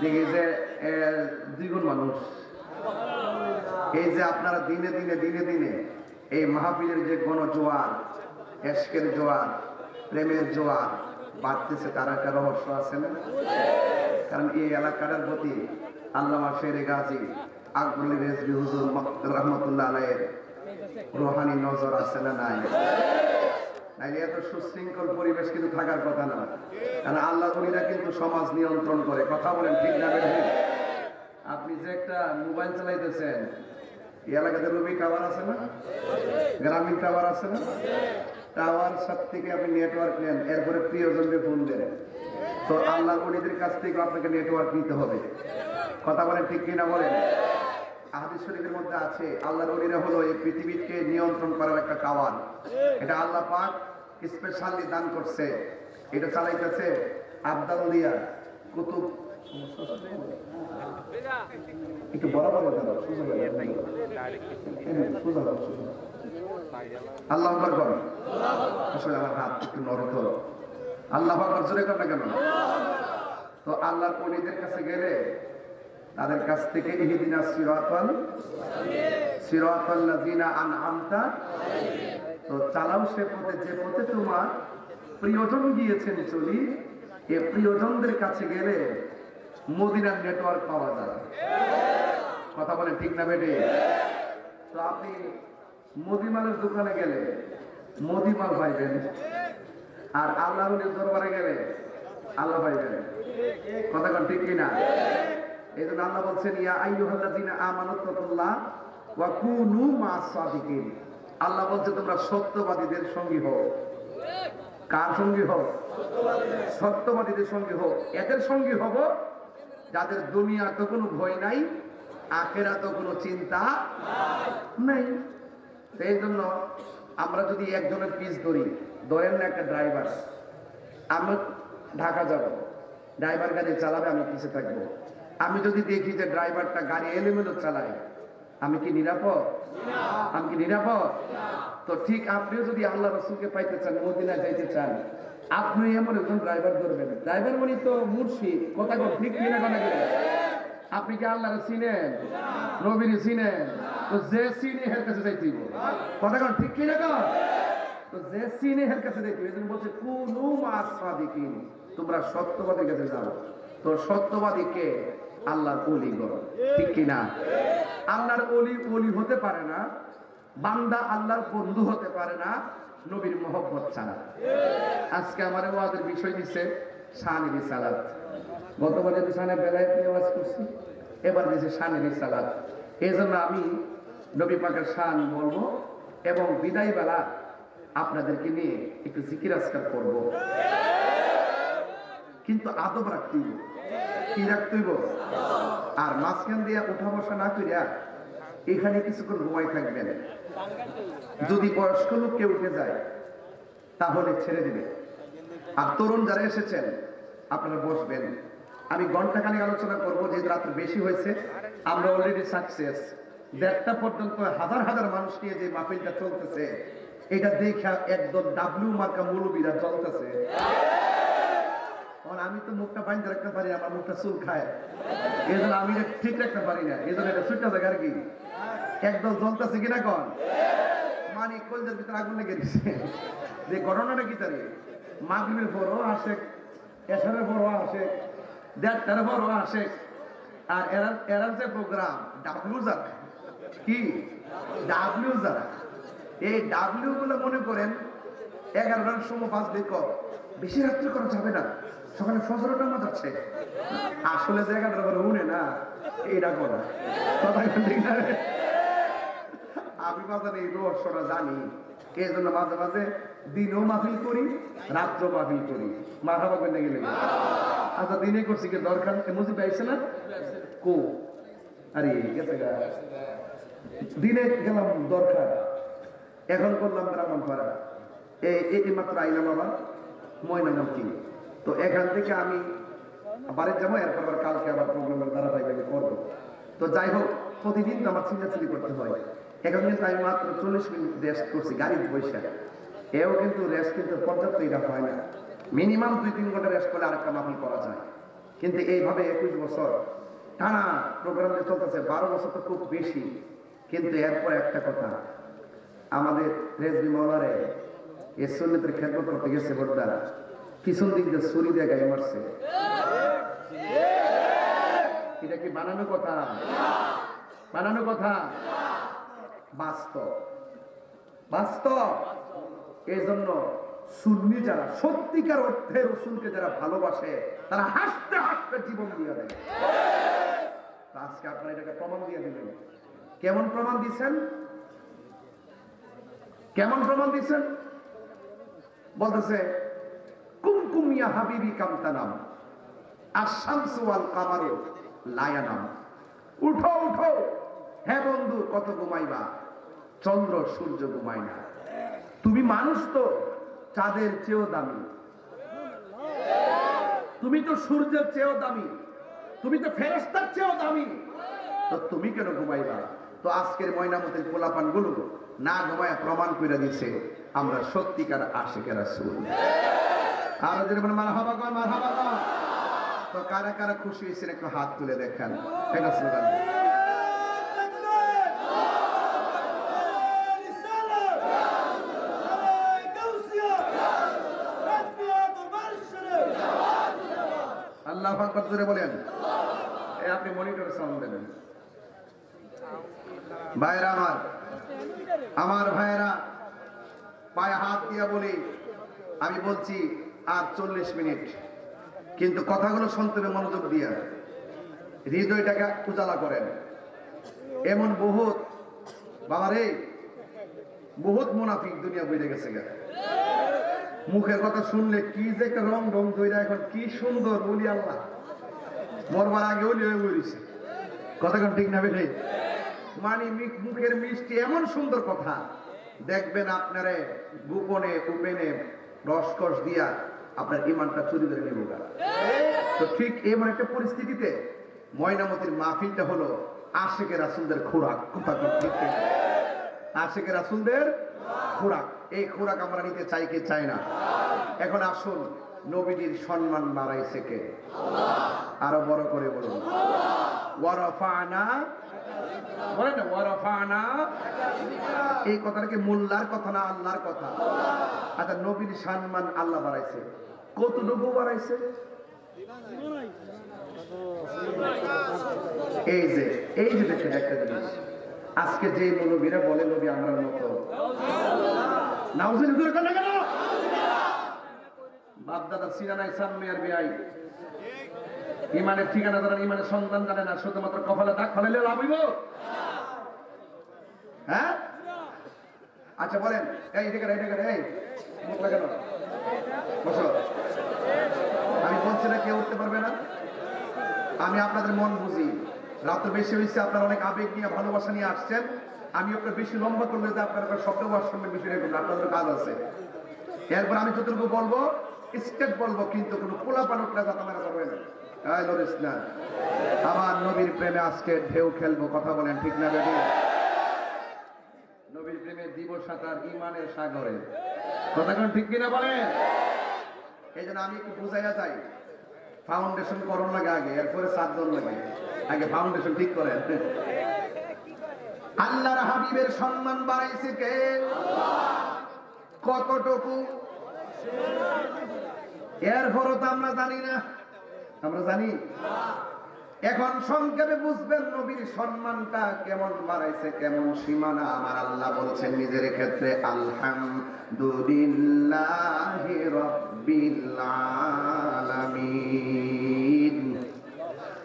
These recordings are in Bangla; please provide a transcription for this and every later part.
দেখি যে দ্বিগুণ মানুষ। এই যে আপনারা দিনে দিনে দিনে দিনে এই মাহফিলের যে গণজোয়ার এশকের জোয়ার, প্রেমের জোয়ার বাড়তেছে, তার একটা রহস্য আছে না? কারণ এই এলাকাটার প্রতি আল্লামা শেরে গাজী আকবরুল রেজবি হুজুর রহমতুল্লাহ আলাইয়ের রোহানি নজর আছে না নাই? নাইলে এত সুশৃঙ্খল পরিবেশ কিন্তু থাকার কথা না। কারণ আল্লাহ উনিরা কিন্তু সমাজ নিয়ন্ত্রণ করে। কথা বলেন ঠিক না আপনি যে একটা মোবাইল চালাইতেছেন, এই এলাকাতে রবি টাওয়ার আছে না? গ্রামীণ টাওয়ার আছে না? টাওয়ার সব থেকে আপনি নেটওয়ার্ক নেন, এরপরে প্রিয়জনকে ফোন দেন। তো আল্লাহ উনিদের কাছ থেকে আপনাকে নেটওয়ার্ক নিতে হবে। কথা বলেন ঠিক কিনা বলেন? আহাদিস মধ্যে আছে, আল্লাহ নবীরা হলো এই পৃথিবীকে নিয়ন্ত্রণ করার একটা টাওয়ার এটা আল্লাহ পাক স্পেশালি দান করছে। এটা চালাইতেছে আবদালিয়া কুতুব। একটু বরাবর। আল্লাহ আসলে আমার হাত একটু নরম আল্লাহ জোরে কর না কেন? তো আল্লাহর পরিদের কাছে গেলে তাদের কাছ থেকে ইহিদিনা সিরাতাল সিরাতাল লাযিনা আনআমতা। তো চালাও সে পথে, যে পথে তোমার প্রিয়জন গিয়েছেন চলি, এ প্রিয়জনদের কাছে গেলে মদিনার নেটওয়ার্ক পাওয়া যায়। কথা বলে ঠিক না বেটে? তো আপনি মুদিমালের দোকানে গেলে মুদিমাল পাইবেন, আর আল্লাহর দরবারে গেলে আল্লাহ পাইবেন। কথা ঠিক কিনা? এই জন্য আল্লাহ বলছেন, ইয়া আইয়ুহাল্লাযিনা আমানু তাকুল্লাহ ওয়া কুনু মা'আস আল্লাহ বলছে, তোমরা সত্যবাদীদের সঙ্গী হও। কার সঙ্গী হও? সত্যবাদীদের সঙ্গী হও। এদের সঙ্গী হব যাদের দুনিয়া তো কোনো ভয় নাই আখেরা তো কোনো চিন্তা নাই। সেই জন্য আমরা যদি একজনের পিস ধরি, ধরেন না একটা ড্রাইভার, আমরা ঢাকা যাব, ড্রাইভার গাড়ি চালাবে, আমি পিছে থাকব। আমি যদি দেখি যে ড্রাইভারটা গাড়ি এলোমেলো চালায় আমি কি নিরাপদ? আমি কি নিরাপদ? তো ঠিক আপনিও যদি আল্লাহ রসুলকে পাইতে চান মদিনা যাইতে চান আপনি এমন একজন ড্রাইভার ধরবেন। ড্রাইভার মানে তো মুর্শিদ কথা ঠিক কিনা কথা আপনি কি আল্লাহর চিনেন? নবীর চিনেন? তো যে চিনে হের কাছে যাইতে। কথা কন ঠিক কিনা কন তো যে চিনে হের কাছে যাইতে হইব। এই জন্য বলছে কুনু মাস সাদিকিন তোমরা সত্যবাদীর কাছে যাও। তো সত্যবাদীকে আল্লাহর করো। ঠিক কিনা? আল্লাহর অলি অলি হতে পারে না, বান্দা আল্লাহর বন্ধু হতে পারে না, নবীর মহব্বত ছাড়া। আজকে আমার ওয়াদের বিষয় দিচ্ছে শানির সালাত। গতবারে বিছানে বেলায় আওয়াজ করছি, এবার দিয়েছে শানির সালাত। এই জন্য আমি নবী পাকের শান বলব এবং বিদায় বেলা আপনাদেরকে নিয়ে একটু জিকির আজকার করব। কিন্তু আদব রাখতে হইব। কি রাখতে হইব? আর মাঝখান দিয়ে উঠা বসা না করিয়া এখানে কিছুক্ষণ ঘুমাই থাকবেন। যদি বয়স্ক লোক কেউ উঠে যায়, তাহলে ছেড়ে দিবে আর তরুণ যারা এসেছেন, আপনারা বসবেন। আমি ঘন্টাখানেক আলোচনা করব যে রাত্রে বেশি হয়েছে। আমরা অলরেডি সাকসেস দেড়টা পর্যন্ত হাজার হাজার মানুষ নিয়ে যে মাহফিলটা চলতেছে, এটা দেখা একদম ডাব্লিউ মার্কা মৌলবীরা চলতেছে কারণ আমি তো মুখটা বাইন্ধে রাখতে পারি, আমার মুখটা চুল খায়। এই জন্য আমি ঠিক রাখতে পারি না। এই জন্য এটা ছুটতে থাকে আর কি। একদম জ্বলতেছে কিনা কন? মানে কলজের ভিতরে আগুন লেগে দিচ্ছে যে ঘটনাটা কি তারে? মাগরিবের পরও আসে এসারের পরও আসে, দেড়টার পরও আসে। আর এরা এরা যে প্রোগ্রাম ডাব্লিউ যারা, কি? ডাব্লিউ যারা। এই ডাব্লিউ গুলো মনে করেন, এগারোটার সময় পাঁচ দিক বেশি রাত্রি করা যাবে না। সকালে ফজরের নামাজ আছে। আসলে জায়গাটার পরে উনে না এইটা করা। কথা আমি মাঝে এই রহস্যটা জানি। এই জন্য মাঝে মাঝে দিনও মাহফিল করি রাত্র মাহফিল করি। মাথা পাবেন না গেলে। আচ্ছা দিনে করছি কি দরকার? মুজিব পাইছে না? কো? আরে, গেছে। দিনে গেলাম দরকার। এখন করলাম গ্রামন করা এই মাত্র আইলাম আবার। ময়নামতি তো এখান থেকে আমি বাড়ির যাব, এরপর আবার কালকে আবার প্রোগ্রামের ধারাবাহিক আমি করব। তো যাই হোক, প্রতিদিন তো আমার চিল্লাচিল্লি করতে হয়। এখন কিন্তু আমি মাত্র চল্লিশ মিনিট রেস্ট করছি গাড়ির পয়সা এও কিন্তু রেস্ট কিন্তু পর্যাপ্ত এটা হয় না। মিনিমাম দুই তিন ঘণ্টা রেস্ট করলে আরেকটা মাহফিল করা যায়। কিন্তু এইভাবে একুশ বছর টানা প্রোগ্রাম যে চলতেছে, বারো বছর তো খুব বেশি। কিন্তু এরপর একটা কথা, আমাদের রেজবি মলারে এ সন্ন্যতের খেদমত করতে গেছে বোর্ডার পিছন দিক দিয়ে ছুরি দিয়ে গায়ে মারছে। এটা কি বানানো কথা? বানানো কথা? বাস্তব। বাস্তব। এই জন্য সুন্নি যারা সত্যিকার অর্থে রসুলকে যারা ভালোবাসে, তারা হাসতে হাসতে জীবন দিয়ে দেয়। আজকে আপনারা এটাকে প্রমাণ দিয়ে দিলেন। কেমন প্রমাণ দিচ্ছেন কেমন প্রমাণ দিচ্ছেন বলতেছে, কুমকুমিয়া হাবিবি কামতানাম আশামসু আল কামারু লায়ানাম। উঠো উঠো। হ্যাঁ বন্ধু, কত ঘুমাইবা? চন্দ্র, সূর্য ঘুমাই না। তুমি মানুষ তো, চাঁদের চেয়েও দামি। তুমি তো সূর্যের চেয়েও দামি। তুমি তো ফেরেস্তার চেয়েও দামি। তো তুমি কেন ঘুমাইবা? তো আজকের ময়নামতের পোলাপানগুলো না ঘুমায় প্রমাণ করে দিছে। আমরা সত্যিকার আশেকেরা শুন আর যদি বলেন মার হাবা কর মার হাবা কর। তো কারা কারা খুশি হয়েছেন, একটু হাত তুলে দেখেন। এটা স্লোগান। আপনি ভাইরা আমার আমার ভাইরা পায়ে হাত দিয়া বলি, আমি বলছি, আর চল্লিশ মিনিট। কিন্তু কথাগুলো শুনতে হবে মনোযোগ দিয়া। হৃদয়টাকে উজালা করেন। এমন বহুত, বাবারে, বহুত মুনাফিক দুনিয়া বইরে গেছে মুখের কথা শুনলে কি যে একটা রং রং তৈরি এখন কি সুন্দর, বলি আল্লাহ। মরবার আগে ওলি হয়ে বলিছে কথা ঠিক না বেঠে? মানে মুখের মিষ্টি এমন সুন্দর কথা। দেখবেন আপনারে গোপনে উপেনে রসকস দিয়া আপনার ইমানটা চুরি করে নেব। তো ঠিক এমন একটা পরিস্থিতিতে ময়নামতির মাহফিলটা হলো আশেকের রাসুলদের খোরাক। কথা আশেকের রাসুলদের খোরাক। এই খোরাক আমরা নিতে চাই কি চাই না? এখন আসুন, নবীজির সম্মান বাড়াইছে কে? আরও বড় করে বলুন। ওয়ারফানা। বলেন ওয়ারফানা। এই কথাটা কি মোল্লার কথা না আল্লাহর কথা? আচ্ছা নবীর সম্মান আল্লাহ বাড়াইছে। কতটুকু বাড়াইছে? এই যে এই যে দেখেন একটা জিনিস। আজকে যে নবীরা বলে, নবী আমরা মতো। নাউজুল কেন? কেন বাপ দাদা সিরানা ইসলাম মেয়ের বিয়াই। ইমানের ঠিকানা জানা ইমানের সন্তান জানে না শুধুমাত্র কপালে দাগ ফলাইলে লাভ হইব? হ্যাঁ? আচ্ছা বলেন। এই করে, এটা করে, এই মুখ লাগানো। বসো। আমি বলছি না কেউ উঠতে পারবে না। আমি আপনাদের মন বুঝি। রাত বেশি হয়েছে আপনারা অনেক আবেগ নিয়ে ভালোবাসা নিয়ে আসছেন। আমি আপনার বেশি লম্বা করলে যে আপনার শব্দ ওয়াশরুমের বেশি রেখে আপনাদের কাজ আছে। এরপর আমি যতটুকু বলব স্টেট বলব, কিন্তু কোনো পোলা পালকরা যাতে আমার করবে না আমার নবীর প্রেমে আজকে ঢেউ খেলব, কথা বলেন ঠিক না বেটি নবীর প্রেমে দিব সাঁতার ইমানের সাগরে। কথা ঠিক কিনা বলেন? এই জন্য আমি একটু বুঝাইয়া যাই ফাউন্ডেশন করণ লাগে আগে, এরপরে সাতজন লাগে। আগে ফাউন্ডেশন ঠিক করেন। আল্লাহর হাবিবের সম্মান বাড়াইছে কে? কতটুকু এরপরও তো আমরা জানি না। আমরা জানি। এখন সংক্ষেপে বুঝবেন নবীর সম্মানটা কেমন বাড়াইছে, কেমন সীমানা। আমার আল্লাহ বলছেন, নিজের ক্ষেত্রে আলহামদুলিল্লাহ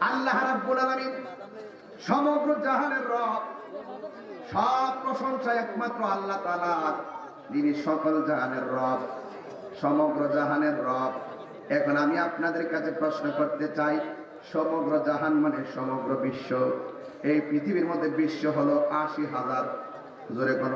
আল্লাহ রাব্বুল আলামিন সমগ্র জাহানের রব, সব প্রশংসা একমাত্র আল্লাহ তাআলার যিনি সকল জাহানের রব। সমগ্র জাহানের রব। এখন আমি আপনাদের কাছে প্রশ্ন করতে চাই, সমগ্র জাহান মানে সমগ্র বিশ্ব? এই পৃথিবীর মধ্যে বিশ্ব হলো আশি হাজার। জোরে কোন